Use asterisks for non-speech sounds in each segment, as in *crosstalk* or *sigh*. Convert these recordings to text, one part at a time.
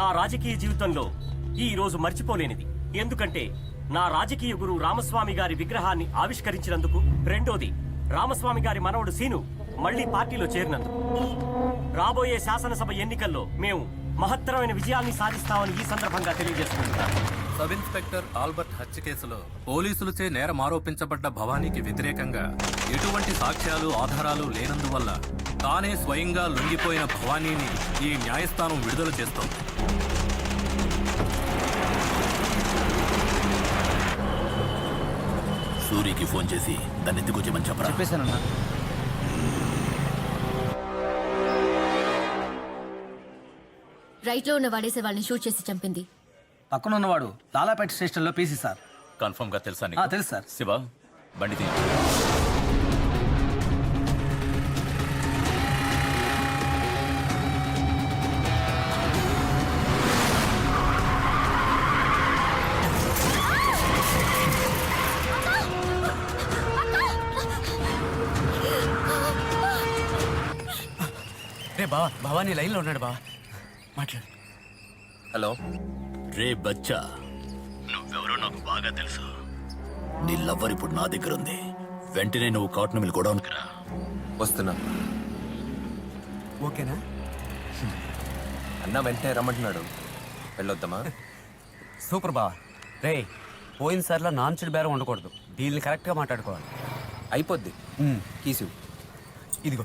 నా రాజకీయ జీవితంలో ఈ రోజు మర్చిపోలేనిది. ఎందుకంటే నా రాజకీయ గురువు రామస్వామి గారి విగ్రహాన్ని ఆవిష్కరించినందుకు రెండోది రామస్వామి గారి మనవడు సీను మళ్ళీ పార్టీలో చేరినందుకు. రాబోయే శాసనసభ ఎన్నికల్లో మేము మహత్తరమైన విజయాన్ని సాధిస్తామని ఈ సందర్భంగా తెలియజేసుకుంటున్నాను. సబ్ ఇన్స్పెక్టర్ ఆల్బర్ట్ హత్య కేసులో పోలీసులచే నేరం ఆరోపించబడ్డ భవానీకి వ్యతిరేకంగా ఎటువంటి సాక్ష్యాలు ఆధారాలు లేనందువల్ల తానే స్వయంగా లొంగిపోయిన భవానీని ఈ న్యాయస్థానం విడుదల చేస్తోంది. సూరికి ఫోన్ చేసి దాన్ని ఎత్తుకొచ్చేమని చెప్పరా? చెప్పేశానన్నా. రైట్లో ఉన్న వాడేసే వాళ్ళని షూట్ చేసి చంపింది. పక్కన ఉన్నవాడు లాలాపేట స్టేషన్లో పీసీ సార్. కన్ఫర్మ్గా తెలుసా ఆ, తెలుసు సార్. శివ బండి తీ రే బావా భవానీ లైన్లో ఉన్నాడు బావా. మాట్లాడు. హలో. రే బచ్చా. నువ్వెవరో నాకు బాగా తెలుసు. నీ లవ్వర్ ఇప్పుడు నా దగ్గర ఉంది. వెంటనే నువ్వు కాటన్ మిల్ గోడౌన్కి రా. వస్తున్నా. ఓకేనా? అన్న వెంటనే రమ్మంటున్నాడు. వెళ్ళొద్దామా సూపర్ బావా. రే పోయినసారిలో నాన్చుడు బేరం ఉండకూడదు. డీల్ని కరెక్ట్గా మాట్లాడుకోవాలి. అయిపోద్ది. కీసు ఇదిగో.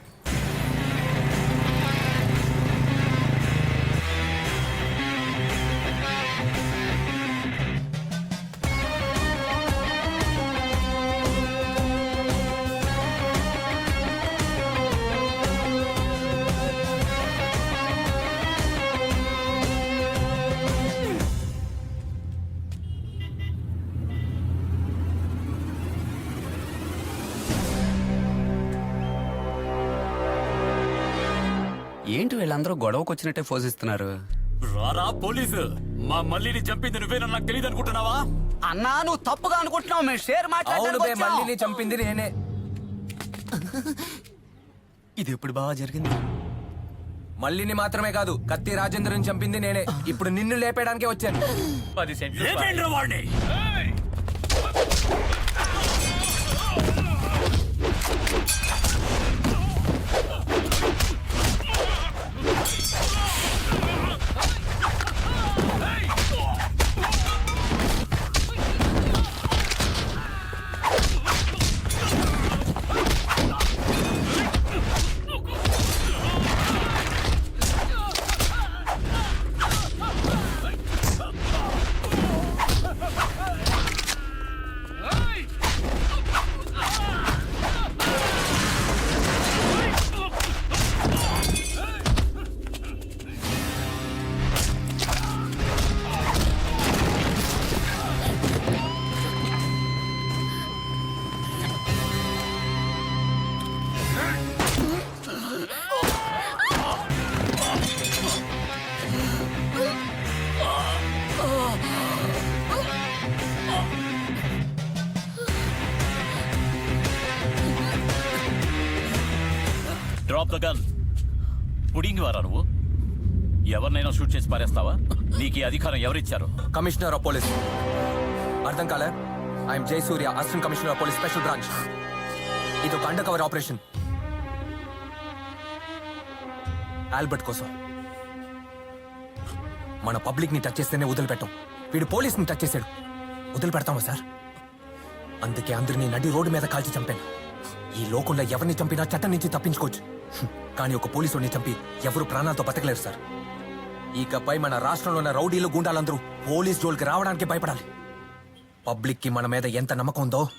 ఏంటి వీళ్ళందరూ గొడవకు వచ్చినట్టే పోజిస్తున్నారు రారా పోలీసు. మా మల్లిని చంపింది నువ్వేనా నాకు తెలియదు అనుకుంటున్నావా? అన్నా నువ్వు తప్పుగా అనుకుంటున్నావు. మేము షేర్ అవును బే మళ్ళీ చంపింది నేనే. ఇది ఎప్పుడు బాగా జరిగింది? మల్లిని మాత్రమే కాదు కత్తి రాజేంద్రని చంపింది నేనే. ఇప్పుడు నిన్ను లేపేయడానికే వచ్చాను. పది సెంట్లు వాడిని. Drop the gun. పుడింగి వారా నువ్వు? ఎవరినైనా షూట్ చేసి పారేస్తావా? నీకు ఈ అధికారం ఎవరిచ్చారు? Commissioner of police. అర్థం కాలే? I'm Jai Surya assistant commissioner of police special branch. ఇది ఒక అండర్ కవర్ ఆపరేషన్. ఆల్బర్ట్ కోసం. మన పబ్లిక్ని టచ్ చేస్తేనే వదిలిపెట్టాం. వీడు పోలీస్ని టచ్ చేశాడు. వదిలిపెడతామా సార్? అందుకే అందరినీ నడి రోడ్డు మీద కాల్చి చంపాను. ఈ లోకంలో ఎవరిని చంపినా చట్టం నుంచి తప్పించుకోవచ్చు. కానీ ఒక పోలీసుని చంపి ఎవరు ప్రాణాలతో బతకలేరు సార్. ఇకపై మన రాష్ట్రంలో ఉన్న రౌడీలు గుండాలందరూ పోలీస్ జోలికి రావడానికి భయపడాలి. పబ్లిక్కి మన మీద ఎంత నమ్మకం ఉందో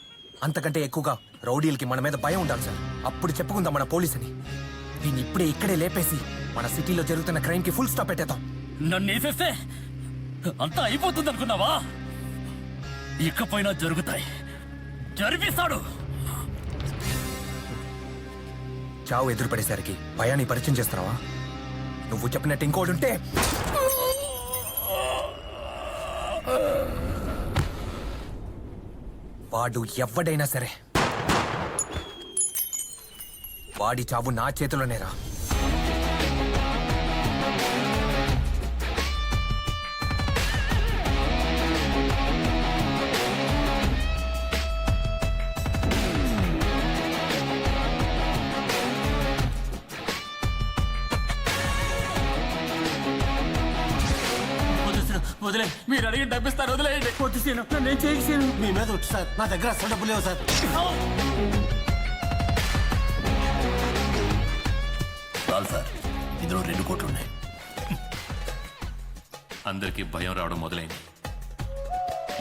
అంతకంటే ఎక్కువగా రౌడీలకి మన మీద భయం ఉండాలి సార్. అప్పుడు చెప్పుకుందాం మన పోలీస్ అని దీన్ని ఇప్పుడే ఇక్కడే లేపేసి మన సిటీలో జరుగుతున్న క్రైమ్కి ఫుల్ స్టాప్ పెట్టేద్దాం. నన్ను వేసేస్తే అంతా అయిపోతుంది అనుకున్నావా ఇకపైనా జరుగుతాయి. జరిపిస్తాడు. చావు ఎదురు పడేసరికి భయాన్ని పరిచయం చేస్తున్నావా? నువ్వు చెప్పినట్టు ఇంకోటి ఉంటే వాడు ఎవడైనా సరే వాడి చావు నా చేతిలోనేరా. వదిలే మీరు అడిగి డబ్బిస్తారు వదిలేయండి. వద్దు సీను నన్ను ఏం చేయను మీ మీద వచ్చి సార్ నా దగ్గర అసలు డబ్బులు లేవు సార్. చాలు సార్ ఇందులో రెండు కోట్లు ఉన్నాయి. అందరికీ భయం రావడం మొదలైంది.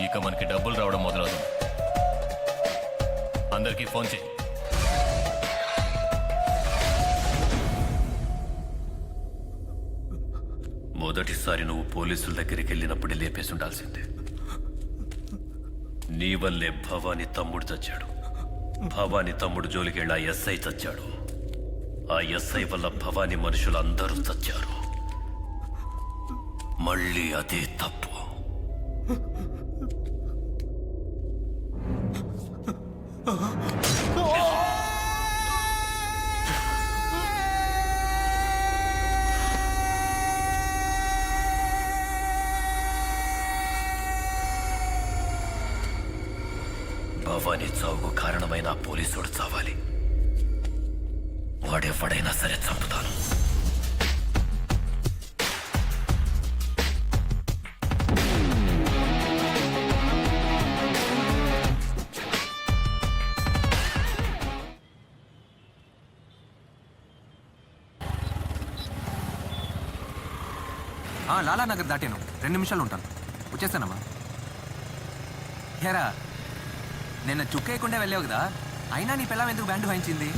ఇక మనకి డబ్బులు రావడం మొదలవుతుంది అందరికీ ఫోన్ చేయి. మొదటిసారి నువ్వు పోలీసుల దగ్గరికి వెళ్ళినప్పుడే లేపేసి ఉండాల్సిందే నీ వల్లే భవానీ తమ్ముడు చచ్చాడు. భవానీ తమ్ముడు జోలికి వెళ్ళి ఆ ఎస్ఐ చచ్చాడు. ఆ ఎస్ఐ వల్ల భవానీ మనుషులందరూ చచ్చారు. మళ్ళీ అదే తప్పు. *laughs* భవానీ చావుకు కారణమైన పోలీసుడు చావాలి. వాడెవడైనా సరే చంపుతాను ఆ, లాలా నగర్ దాటాను. రెండు నిమిషాలు ఉంటాను. వచ్చేస్తానమ్మా. హేరా నిన్న చుక్కేయకుండా వెళ్ళావు కదా. అయినా నీ పిల్లం ఎందుకు బ్యాండ్ వాయించింది?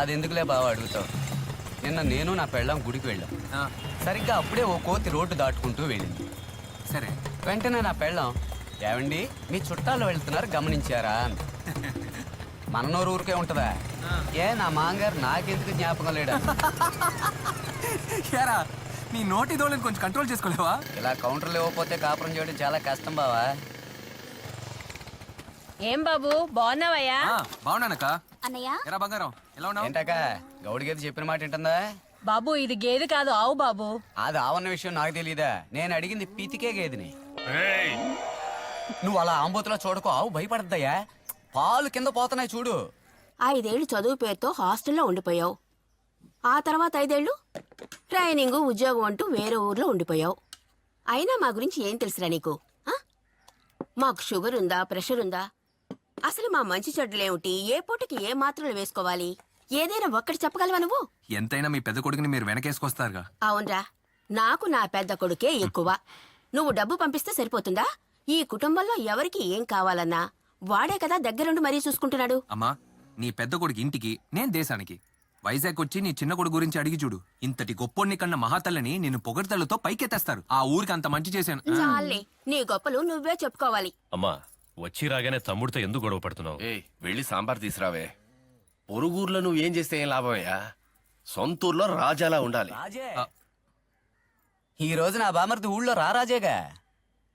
అది ఎందుకులే బావ అడుగుతావు? నిన్న నేను నా పెళ్ళాం గుడికి వెళ్ళాం. సరిగ్గా అప్పుడే ఓ కోతి రోడ్డు దాటుకుంటూ వెళ్ళింది. సరే. వెంటనే నా పెళ్ళాం ఏమండి మీ చుట్టాలు వెళ్తున్నారు గమనించారా? అంది. మన నోరు ఊరికే ఉంటుందా? ఏ నా మాంగారు నాకెందుకు జ్ఞాపకం లేడా? నీ నోటి దోళని కొంచెం కంట్రోల్ చేసుకోలేవా? ఇలా కౌంటర్లు ఇవ్వకపోతే కాపురం చేయడం చాలా కష్టం బావా. ఏం బాబు బాగున్నావయ్యా? ఆ, బాగున్నానక్క అన్నయ్య? ఎరా బంగారం ఎలా ఉన్నావు? ఏంటాక గౌడి గేది చెప్పిన మాట ఏంటుందా బాబు ఇది గేదె కాదు ఆవు బాబు. అది ఆవన్న విషయం నాకు తెలియదా నేను అడిగింది పీతికే గేదిని. నువ్వు అలా ఆంబోతులా చూడకు ఆవు భయపడద్దయ్యా. పాలు కింద పోతున్నాయి చూడు. ఐదేళ్ళు చదువు పేరుతో హాస్టల్లో ఉండిపోయావు. ఆ తర్వాత ఐదేళ్ళు ట్రైనింగ్ ఉద్యోగం అంటూ వేరే ఊర్లో ఉండిపోయావు. అయినా మా గురించి ఏం తెలుసురా నీకు ఆ? మాకు షుగర్ ఉందా ప్రెషర్ ఉందా అసలు మా మంచి చెడ్డలేమిటి? ఏ పూటకి ఏ మాత్రలు వేసుకోవాలి? ఏదైనా ఒక్కటి చెప్పగలవా నువ్వు? ఎంతైనా మీ పెద్ద కొడుకుని మీరు వెనకేసుకొస్తారుగా. అవునరా. నాకు నా పెద్ద కొడుకే ఎక్కువ. నువ్వు డబ్బు పంపిస్తే సరిపోతుందా? ఈ కుటుంబంలో ఎవరికి ఏం కావాలన్నా? వాడే కదా దగ్గరుండి మరీ చూసుకుంటున్నాడు. అమ్మా నీ పెద్ద కొడుకు ఇంటికి నేను దేశానికి. వైజాగ్ వచ్చి నీ చిన్న కొడుకు గురించి అడిగి చూడు. ఇంతటి గొప్పోడిని కన్నా మహాతల్లని నేను పొగడ్తలతో పైకెత్తేస్తారు. ఆ ఊరికి అంత మంచి చేశాను. చాలే. నీ గొప్పలు నువ్వే చెప్పుకోవాలి. అమ్మా వచ్చి రాగానే తమ్ముడితో ఎందుకు గొడవ పడుతున్నావు? ఏయ్ వెళ్ళి సాంబార్ తీసురావే పొరుగుర్లో నువ్వు ఏం చేస్తే ఏం లాభమయ్యా? సొంతూరులో రాజాలా ఉండాలి. రాజే. ఈ రోజు నా బామర్ది ఊళ్ళో రారాజేగా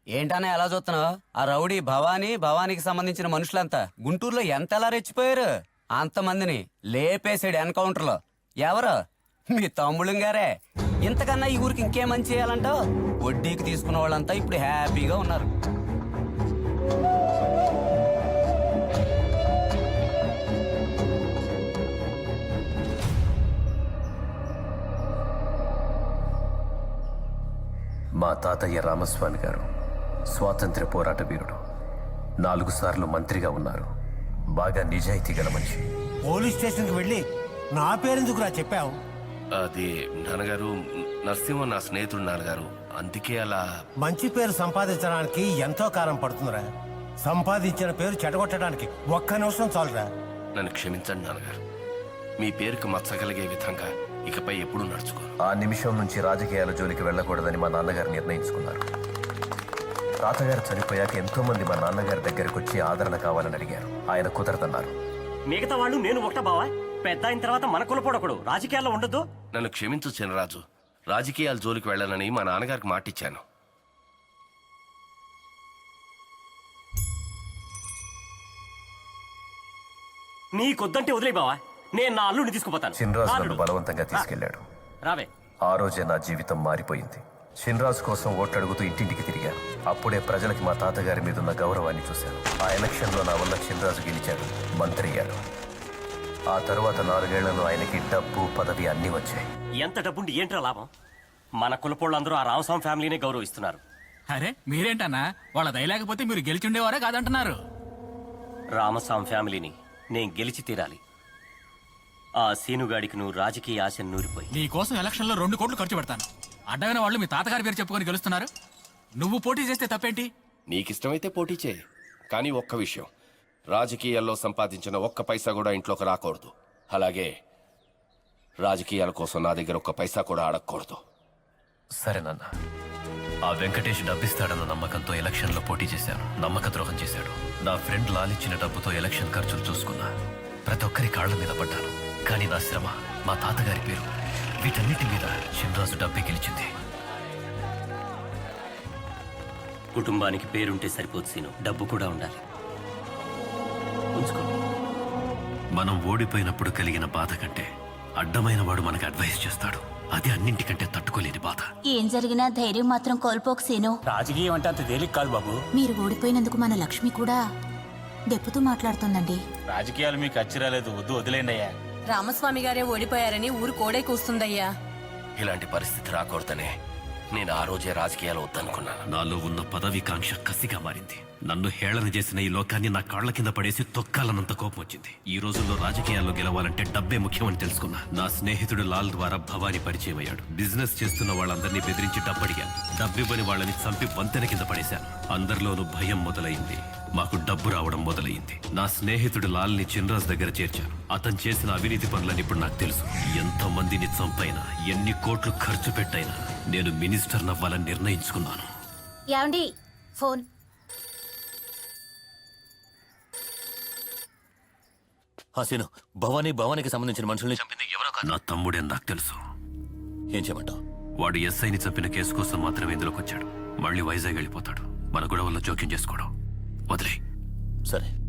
ఏంటనే ఎలా చూస్తున్నావు? ఆ రౌడీ భవానీ భవానీకి సంబంధించిన మనుషులంతా గుంటూరులో ఎంత ఎలా రెచ్చిపోయారు? అంతమందిని లేపేసాడు ఎన్కౌంటర్లో. ఎవరు? మీ తమ్ముళ్ళం గారే. ఇంతకన్నా ఈ ఊరికి ఇంకేం మంచి చేయాలంటావు? వడ్డీకి తీసుకున్న వాళ్ళంతా ఇప్పుడు హ్యాపీగా ఉన్నారు. మా తాతయ్య రామస్వామి గారు స్వాతంత్ర్య పోరాట వీరుడు. నాలుగు సార్లు మంత్రిగా ఉన్నారు. బాగా నిజాయితీ గల మనిషి. పోలీస్ స్టేషన్కి వెళ్ళి నా పేరెందుకు రా చెప్పావు? అది నాన్నగారు నరసింహ నా స్నేహితుడు నాన్నగారు. అందుకే అలా మంచి పేరు సంపాదించడానికి ఎంతో కాలం పడుతుందిరా. సంపాదించిన పేరు చెడగొట్టడానికి ఒక్క నిమిషం చాలురా. నన్ను క్షమించండి నాన్నగారు. మీ పేరుకు మచ్చగలిగే విధంగా ఇకపై ఎప్పుడూ నడుచుకోను ఆ నిమిషం నుంచి రాజకీయాల జోలికి వెళ్ళకూడదని మా నాన్నగారు నిర్ణయించుకున్నారు. తాతగారు చనిపోయాక ఎంతో మంది మా నాన్నగారి దగ్గరకు వచ్చి ఆదరణ కావాలని అడిగారు. ఆయన కుదరదన్నారు. మిగతా వాళ్ళు నేను ఒకట బావా. పెద్ద అయిన తర్వాత మన కులపోడొకడు. రాజకీయాల్లో ఉండొద్దు. నన్ను క్షమించు చినరాజు. రాజకీయాల జోలికి వెళ్ళాలని మా నాన్నగారికి మాటిచ్చాను. నీకొద్దంటే వదిలే బావా. నేను నా అల్లుడిని తీసుకుపోతాను. చిన్రాజు నన్ను. బలవంతంగా తీసుకెళ్ళాడు రావే. ఆ రోజే నా జీవితం మారిపోయింది. చిన్రాజు కోసం ఓట్లడుగుతూ ఇంటింటికి తిరిగాను. అప్పుడే ప్రజలకి మా తాతగారి మీద ఉన్న గౌరవాన్ని చూశాను. ఆ ఎలక్షన్లో నా వల్ల చిన్రాజు గెలిచాడు. మంత్రి అయ్యాడు. ఆ తరువాత నాలుగేళ్ళలో ఆయనకి డబ్బు పదవి అన్నీ వచ్చాయి. ఎంత డబ్బుండి ఏంట్రా లాభం? మన కులపోళ్ళందరూ ఆ రామస్వామి ఫ్యామిలీనే గౌరవిస్తున్నారు. అరే మీరేంటన్నా? వాళ్ళ దయలేకపోతే మీరు గెలిచుండేవారా కాదంటున్నారు. రామస్వామి ఫ్యామిలీని నేను గెలిచి తీరాలి. ఆ సీనుగాడికి నువ్వు రాజకీయ ఆశను నూరిపోయి. నీ కోసం ఎలక్షన్లో రెండు కోట్లు ఖర్చు పెడతాను. అడ్డమైన వాళ్ళు మీ తాతగారి పేరు చెప్పుకొని గెలుస్తున్నారు. నువ్వు పోటీ చేస్తే తప్పేంటి? నీకిష్టమైతే పోటీ చేయి. కానీ ఒక్క విషయం. రాజకీయాల్లో సంపాదించిన ఒక్క పైసా కూడా ఇంట్లోకి రాకూడదు. అలాగే రాజకీయాల కోసం నా దగ్గర ఒక్క పైసా కూడా అడగకూడదు సరే నాన్న. ఆ వెంకటేష్ డబ్బిస్తాడన్న నమ్మకంతో ఎలక్షన్లో పోటీ చేశాను. నమ్మక ద్రోహం చేశాడు. నా ఫ్రెండ్ లాలిచ్చిన డబ్బుతో ఎలక్షన్ ఖర్చులు చూసుకున్నా. ప్రతి ఒక్కరి కాళ్ళ మీద పడ్డాను. కానీ నా శ్రమ మా తాతగారి పేరు. వీటన్నిటి మీద చిన్రాజు డబ్బే గెలిచింది. కుటుంబానికి పేరుంటే సరిపోదు సీను. డబ్బు కూడా ఉండాలి. ఉంచుకో. మనం ఓడిపోయినప్పుడు కలిగిన బాధ కంటే అడ్డమైన వాడు మనకు అడ్వైస్ చేస్తాడు. అది అన్నింటికంటే తట్టుకోలేని బాధ. ఏం జరిగినా ధైర్యం మాత్రం కోల్పోకు సీను. రాజకీయం అంటే అంత తేలిక కాదు బాబు. మీరు ఓడిపోయినందుకు మన లక్ష్మి కూడా దెప్పుతూ మాట్లాడుతుందండి. రాజకీయాలు మీకు అచ్చిరాలేదు వద్దు వదిలేండి అయ్యా. రామస్వామి గారే ఓడిపోయారని ఊరు కోడే కూస్తుందయ్యా. ఇలాంటి పరిస్థితి రాకూడదనే నేను ఆ రోజే రాజకీయాలు వద్దనుకున్నాను. నాలో ఉన్న పదవికాంక్ష కసిగా మారింది. నన్ను హేళన చేసిన ఈ లోకాన్ని నా కాళ్ళ కింద పడేసి తొక్కాలన్నంత కోపం వచ్చింది. ఈ రోజుల్లో రాజకీయాల్లో గెలవాలంటే డబ్బే ముఖ్యమని తెలుసుకున్నా. నా స్నేహితుడు లాల్ ద్వారా భవాని పరిచయం అయ్యాడు. బిజినెస్ చేస్తున్న వాళ్ళందరినీ బెదిరించి డబ్బడిగాను. డబ్బివ్వని వాళ్ళని చంపి వంతెన కింద పడేశాను. అందరిలోనూ భయం మొదలైంది. మాకు డబ్బు రావడం మొదలైంది. నా స్నేహితుడు లాల్ని చిన్రాజ్ దగ్గర చేర్చాను. అతను చేసిన అవినీతి పనులని ఇప్పుడు నాకు తెలుసు. ఎంతో మందిని చంపైనా ఎన్ని కోట్లు ఖర్చు పెట్టైనా నేను మినిస్టర్ నవ్వాలని నిర్ణయించుకున్నాను. ఏమండి? ఫోన్. హసీను భవానీ భవానికి సంబంధించిన మనుషుల్ని చంపింది ఎవరో కాదు. నా తమ్ముడే నాకు తెలుసు. ఏం చేయమంటావు? వాడు ఎస్ఐని చంపిన కేసు కోసం మాత్రమే ఇందులోకి వచ్చాడు. మళ్ళీ వైజాగ్ వెళ్ళిపోతాడు. మన గొడవల్లో జోక్యం చేసుకోవడం. వదిలే సరే.